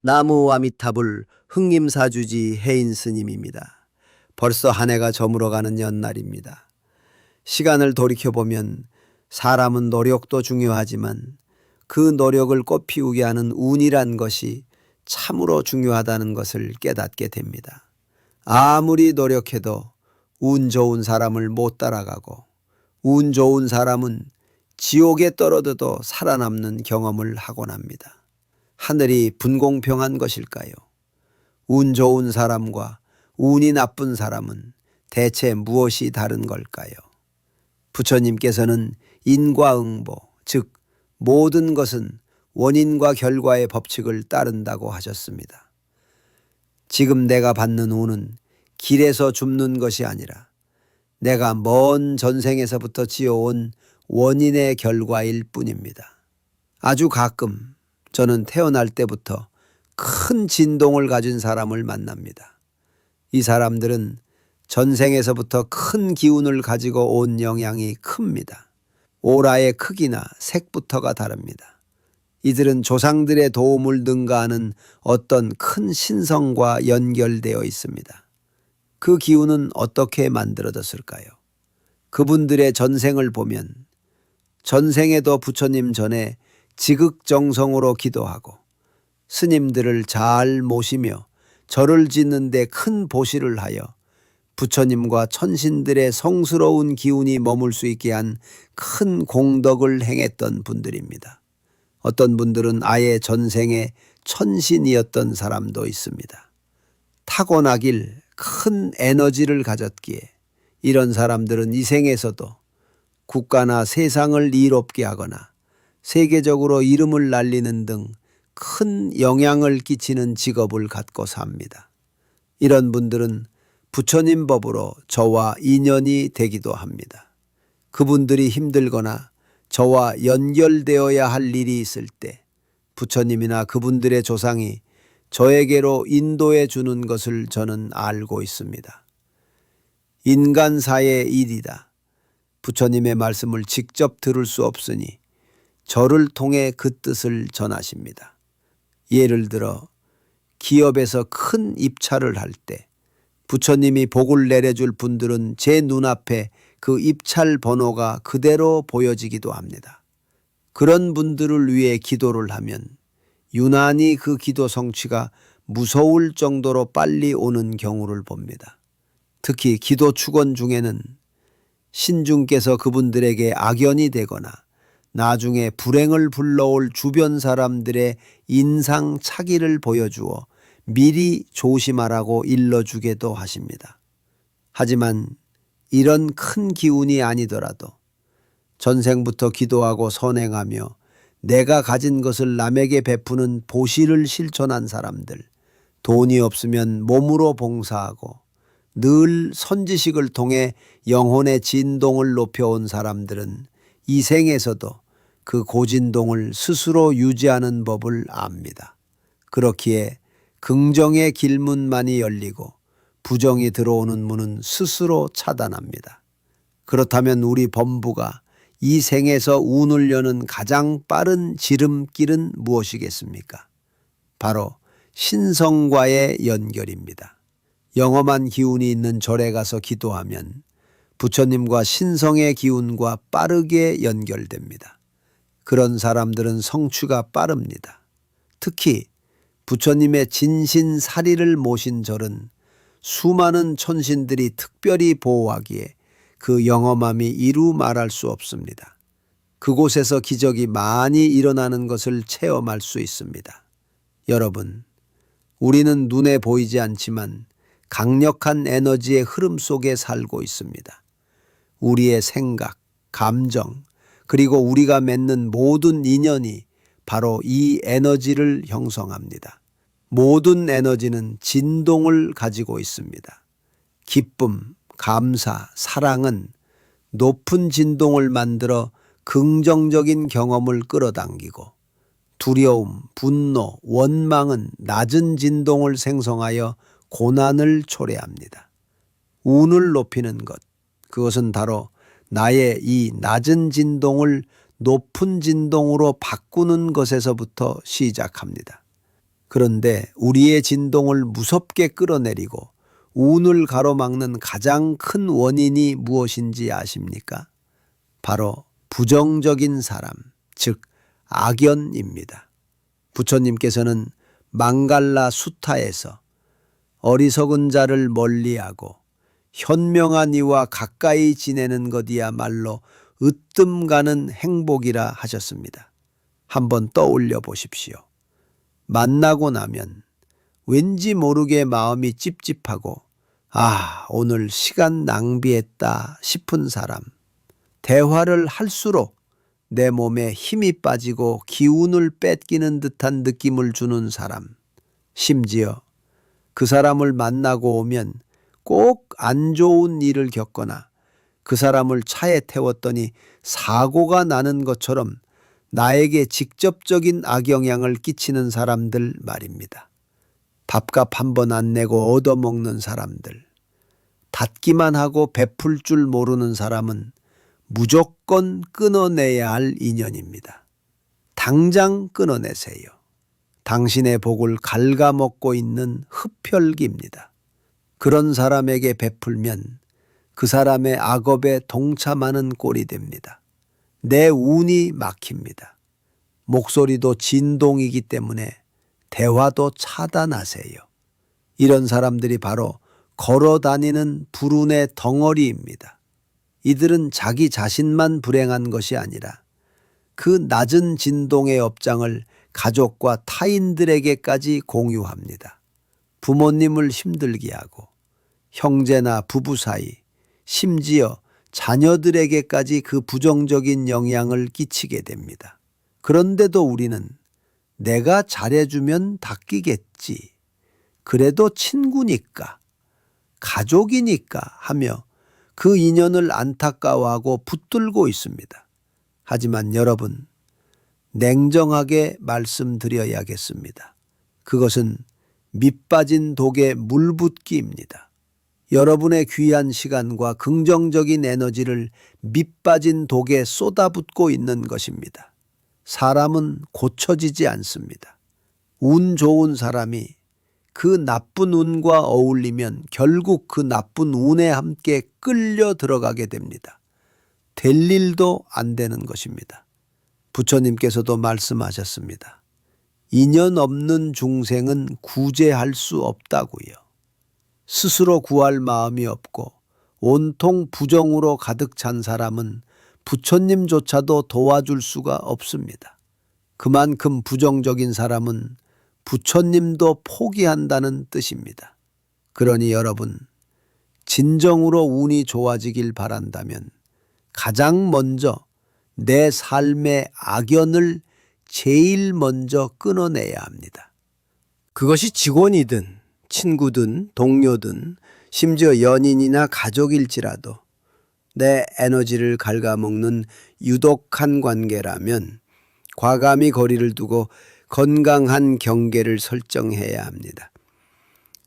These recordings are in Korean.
나무 아미타불 흥림사주지 해인 스님입니다. 벌써 한 해가 저물어가는 연날입니다. 시간을 돌이켜보면 사람은 노력도 중요하지만 그 노력을 꽃피우게 하는 운이란 것이 참으로 중요하다는 것을 깨닫게 됩니다. 아무리 노력해도 운 좋은 사람을 못 따라가고 운 좋은 사람은 지옥에 떨어져도 살아남는 경험을 하곤 합니다. 하늘이 분공평한 것일까요? 운 좋은 사람과 운이 나쁜 사람은 대체 무엇이 다른 걸까요? 부처님께서는 인과응보, 즉 모든 것은 원인과 결과의 법칙을 따른다고 하셨습니다. 지금 내가 받는 운은 길에서 줍는 것이 아니라 내가 먼 전생에서부터 지어온 원인의 결과일 뿐입니다. 아주 가끔 저는 태어날 때부터 큰 진동을 가진 사람을 만납니다. 이 사람들은 전생에서부터 큰 기운을 가지고 온 영향이 큽니다. 오라의 크기나 색부터가 다릅니다. 이들은 조상들의 도움을 능가하는 어떤 큰 신성과 연결되어 있습니다. 그 기운은 어떻게 만들어졌을까요? 그분들의 전생을 보면 전생에도 부처님 전에 지극정성으로 기도하고 스님들을 잘 모시며 절을 짓는데 큰 보시를 하여 부처님과 천신들의 성스러운 기운이 머물 수 있게 한 큰 공덕을 행했던 분들입니다. 어떤 분들은 아예 전생에 천신이었던 사람도 있습니다. 타고나길 큰 에너지를 가졌기에 이런 사람들은 이 생에서도 국가나 세상을 이롭게 하거나 세계적으로 이름을 날리는 등 큰 영향을 끼치는 직업을 갖고 삽니다. 이런 분들은 부처님 법으로 저와 인연이 되기도 합니다. 그분들이 힘들거나 저와 연결되어야 할 일이 있을 때 부처님이나 그분들의 조상이 저에게로 인도해 주는 것을 저는 알고 있습니다. 인간사의 일이다. 부처님의 말씀을 직접 들을 수 없으니 저를 통해 그 뜻을 전하십니다. 예를 들어 기업에서 큰 입찰을 할 때 부처님이 복을 내려줄 분들은 제 눈앞에 그 입찰 번호가 그대로 보여지기도 합니다. 그런 분들을 위해 기도를 하면 유난히 그 기도 성취가 무서울 정도로 빨리 오는 경우를 봅니다. 특히 기도 축원 중에는 신중께서 그분들에게 악연이 되거나 나중에 불행을 불러올 주변 사람들의 인상 차기를 보여주어 미리 조심하라고 일러주게도 하십니다. 하지만 이런 큰 기운이 아니더라도 전생부터 기도하고 선행하며 내가 가진 것을 남에게 베푸는 보시를 실천한 사람들, 돈이 없으면 몸으로 봉사하고 늘 선지식을 통해 영혼의 진동을 높여온 사람들은 이 생에서도 그 고진동을 스스로 유지하는 법을 압니다. 그렇기에 긍정의 길문만이 열리고 부정이 들어오는 문은 스스로 차단합니다. 그렇다면 우리 범부가 이 생에서 운을 여는 가장 빠른 지름길은 무엇이겠습니까? 바로 신성과의 연결입니다. 영험한 기운이 있는 절에 가서 기도하면 부처님과 신성의 기운과 빠르게 연결됩니다. 그런 사람들은 성취가 빠릅니다. 특히 부처님의 진신 사리를 모신 절은 수많은 천신들이 특별히 보호하기에 그 영험함이 이루 말할 수 없습니다. 그곳에서 기적이 많이 일어나는 것을 체험할 수 있습니다. 여러분, 우리는 눈에 보이지 않지만 강력한 에너지의 흐름 속에 살고 있습니다. 우리의 생각, 감정, 그리고 우리가 맺는 모든 인연이 바로 이 에너지를 형성합니다. 모든 에너지는 진동을 가지고 있습니다. 기쁨, 감사, 사랑은 높은 진동을 만들어 긍정적인 경험을 끌어당기고 두려움, 분노, 원망은 낮은 진동을 생성하여 고난을 초래합니다. 운을 높이는 것, 그것은 바로 나의 이 낮은 진동을 높은 진동으로 바꾸는 것에서부터 시작합니다. 그런데 우리의 진동을 무섭게 끌어내리고 운을 가로막는 가장 큰 원인이 무엇인지 아십니까? 바로 부정적인 사람, 즉 악연입니다. 부처님께서는 망갈라 수타에서 어리석은 자를 멀리하고 현명한 이와 가까이 지내는 것이야말로 으뜸 가는 행복이라 하셨습니다. 한번 떠올려 보십시오. 만나고 나면 왠지 모르게 마음이 찝찝하고 아, 오늘 시간 낭비했다 싶은 사람. 대화를 할수록 내 몸에 힘이 빠지고 기운을 뺏기는 듯한 느낌을 주는 사람. 심지어 그 사람을 만나고 오면 꼭 안 좋은 일을 겪거나 그 사람을 차에 태웠더니 사고가 나는 것처럼 나에게 직접적인 악영향을 끼치는 사람들 말입니다. 밥값 한 번 안 내고 얻어먹는 사람들. 닫기만 하고 베풀 줄 모르는 사람은 무조건 끊어내야 할 인연입니다. 당장 끊어내세요. 당신의 복을 갉아먹고 있는 흡혈기입니다. 그런 사람에게 베풀면 그 사람의 악업에 동참하는 꼴이 됩니다. 내 운이 막힙니다. 목소리도 진동이기 때문에 대화도 차단하세요. 이런 사람들이 바로 걸어 다니는 불운의 덩어리입니다. 이들은 자기 자신만 불행한 것이 아니라 그 낮은 진동의 업장을 가족과 타인들에게까지 공유합니다. 부모님을 힘들게 하고 형제나 부부 사이, 심지어 자녀들에게까지 그 부정적인 영향을 끼치게 됩니다. 그런데도 우리는 내가 잘해주면 닦이겠지. 그래도 친구니까, 가족이니까 하며 그 인연을 안타까워하고 붙들고 있습니다. 하지만 여러분, 냉정하게 말씀드려야겠습니다. 그것은 밑빠진 독에 물 붓기입니다. 여러분의 귀한 시간과 긍정적인 에너지를 밑빠진 독에 쏟아붓고 있는 것입니다. 사람은 고쳐지지 않습니다. 운 좋은 사람이 그 나쁜 운과 어울리면 결국 그 나쁜 운에 함께 끌려 들어가게 됩니다. 될 일도 안 되는 것입니다. 부처님께서도 말씀하셨습니다. 인연 없는 중생은 구제할 수 없다고요. 스스로 구할 마음이 없고 온통 부정으로 가득 찬 사람은 부처님조차도 도와줄 수가 없습니다. 그만큼 부정적인 사람은 부처님도 포기한다는 뜻입니다. 그러니 여러분, 진정으로 운이 좋아지길 바란다면 가장 먼저 내 삶의 악연을 제일 먼저 끊어내야 합니다. 그것이 직원이든 친구든 동료든 심지어 연인이나 가족일지라도 내 에너지를 갉아먹는 유독한 관계라면 과감히 거리를 두고 건강한 경계를 설정해야 합니다.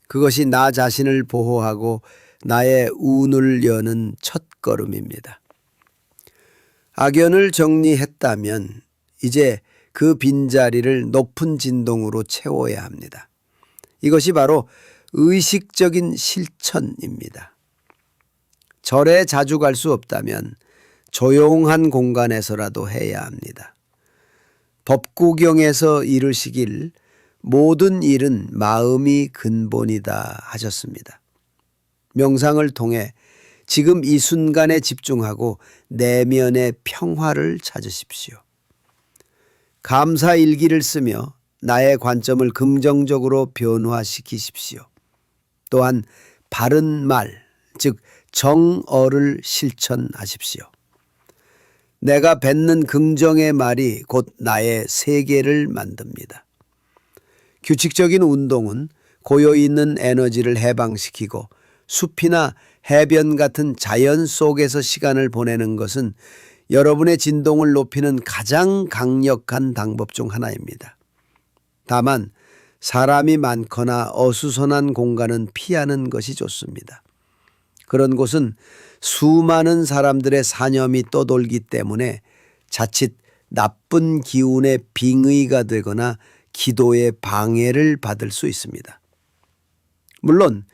그것이 나 자신을 보호하고 나의 운을 여는 첫 걸음입니다. 악연을 정리했다면 이제 그 빈자리를 높은 진동으로 채워야 합니다. 이것이 바로 의식적인 실천입니다. 절에 자주 갈 수 없다면 조용한 공간에서라도 해야 합니다. 법구경에서 이르시길 모든 일은 마음이 근본이다 하셨습니다. 명상을 통해 지금 이 순간에 집중하고 내면의 평화를 찾으십시오. 감사 일기를 쓰며 나의 관점을 긍정적으로 변화시키십시오. 또한 바른 말, 즉 정어를 실천하십시오. 내가 뱉는 긍정의 말이 곧 나의 세계를 만듭니다. 규칙적인 운동은 고여 있는 에너지를 해방시키고 숲이나 해변 같은 자연 속에서 시간을 보내는 것은 여러분의 진동을 높이는 가장 강력한 방법 중 하나입니다. 다만 사람이 많거나 어수선한 공간은 피하는 것이 좋습니다. 그런 곳은 수많은 사람들의 사념이 떠돌기 때문에 자칫 나쁜 기운의 빙의가 되거나 기도의 방해를 받을 수 있습니다. 물론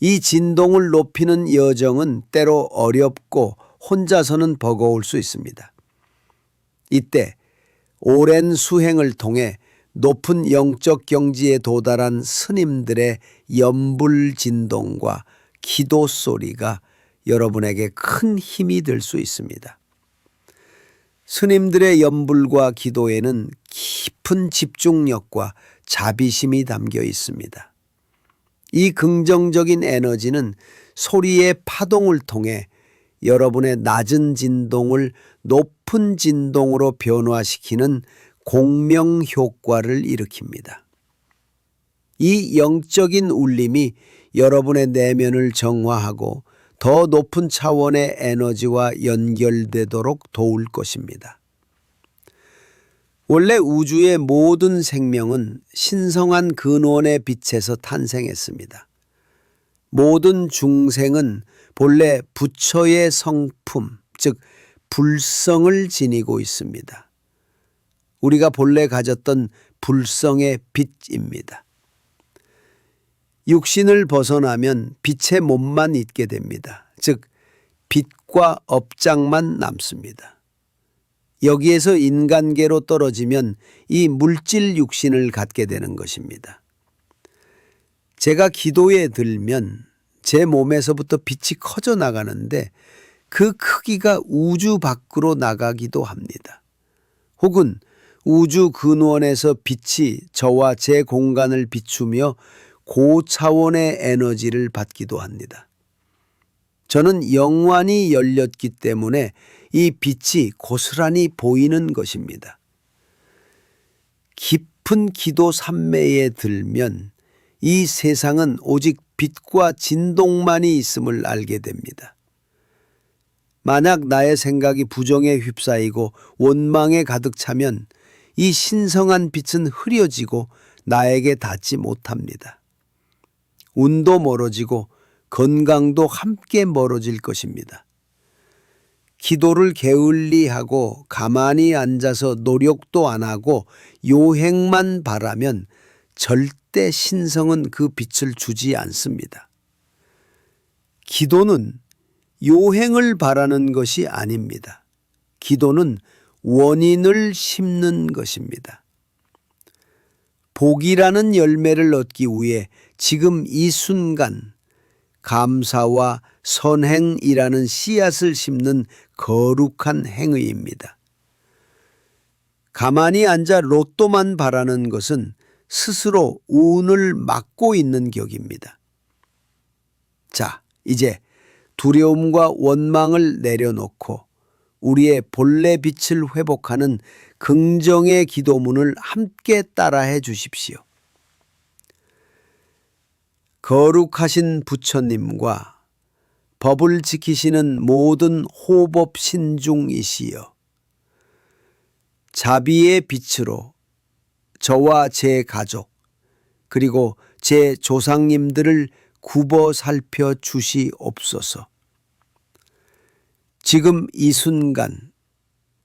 이 진동을 높이는 여정은 때로 어렵고 혼자서는 버거울 수 있습니다. 이때 오랜 수행을 통해 높은 영적 경지에 도달한 스님들의 연불 진동과 기도 소리가 여러분에게 큰 힘이 될 수 있습니다. 스님들의 연불과 기도에는 깊은 집중력과 자비심이 담겨 있습니다. 이 긍정적인 에너지는 소리의 파동을 통해 여러분의 낮은 진동을 높은 진동으로 변화시키는 공명 효과를 일으킵니다. 이 영적인 울림이 여러분의 내면을 정화하고 더 높은 차원의 에너지와 연결되도록 도울 것입니다. 원래 우주의 모든 생명은 신성한 근원의 빛에서 탄생했습니다. 모든 중생은 본래 부처의 성품, 즉 불성을 지니고 있습니다. 우리가 본래 가졌던 불성의 빛입니다. 육신을 벗어나면 빛의 몸만 있게 됩니다. 즉, 빛과 업장만 남습니다. 여기에서 인간계로 떨어지면 이 물질 육신을 갖게 되는 것입니다. 제가 기도에 들면 제 몸에서부터 빛이 커져 나가는데 그 크기가 우주 밖으로 나가기도 합니다. 혹은 우주 근원에서 빛이 저와 제 공간을 비추며 고차원의 에너지를 받기도 합니다. 저는 영원히 열렸기 때문에 이 빛이 고스란히 보이는 것입니다. 깊은 기도 삼매에 들면 이 세상은 오직 빛과 진동만이 있음을 알게 됩니다. 만약 나의 생각이 부정에 휩싸이고 원망에 가득 차면 이 신성한 빛은 흐려지고 나에게 닿지 못합니다. 운도 멀어지고 건강도 함께 멀어질 것입니다. 기도를 게을리하고 가만히 앉아서 노력도 안 하고 요행만 바라면 절대 신성은 그 빛을 주지 않습니다. 기도는 요행을 바라는 것이 아닙니다. 기도는 원인을 심는 것입니다. 복이라는 열매를 얻기 위해 지금 이 순간 감사와 선행이라는 씨앗을 심는 거룩한 행위입니다. 가만히 앉아 로또만 바라는 것은 스스로 운을 막고 있는 격입니다. 자, 이제 두려움과 원망을 내려놓고 우리의 본래 빛을 회복하는 긍정의 기도문을 함께 따라해 주십시오. 거룩하신 부처님과 법을 지키시는 모든 호법 신중이시여 자비의 빛으로 저와 제 가족 그리고 제 조상님들을 굽어 살펴 주시옵소서. 지금 이 순간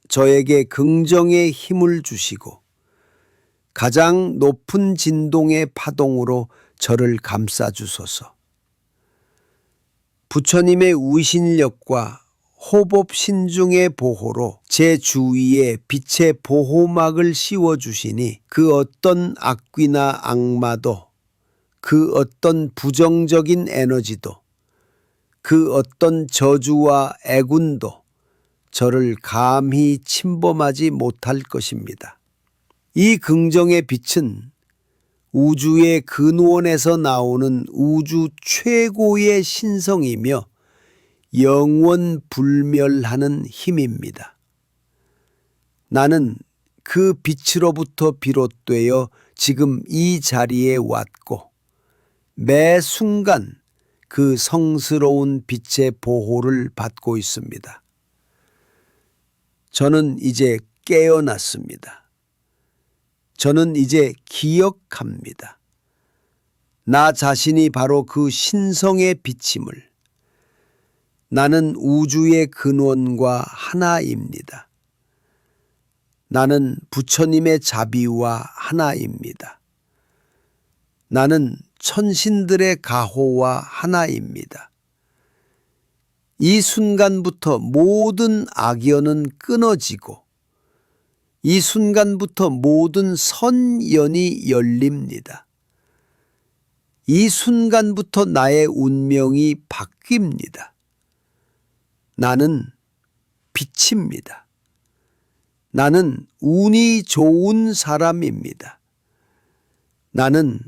저에게 긍정의 힘을 주시고 가장 높은 진동의 파동으로 저를 감싸 주소서. 부처님의 우신력과 호법 신중의 보호로 제 주위에 빛의 보호막을 씌워 주시니 그 어떤 악귀나 악마도 그 어떤 부정적인 에너지도 그 어떤 저주와 애군도 저를 감히 침범하지 못할 것입니다. 이 긍정의 빛은 우주의 근원에서 나오는 우주 최고의 신성이며 영원 불멸하는 힘입니다. 나는 그 빛으로부터 비롯되어 지금 이 자리에 왔고 매 순간 그 성스러운 빛의 보호를 받고 있습니다. 저는 이제 깨어났습니다. 저는 이제 기억합니다. 나 자신이 바로 그 신성의 빛임을. 나는 우주의 근원과 하나입니다. 나는 부처님의 자비와 하나입니다. 나는 천신들의 가호와 하나입니다. 이 순간부터 모든 악연은 끊어지고 이 순간부터 모든 선연이 열립니다. 이 순간부터 나의 운명이 바뀝니다. 나는 빛입니다. 나는 운이 좋은 사람입니다. 나는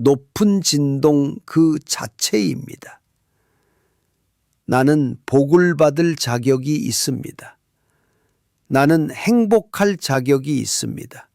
높은 진동 그 자체입니다. 나는 복을 받을 자격이 있습니다. 나는 행복할 자격이 있습니다.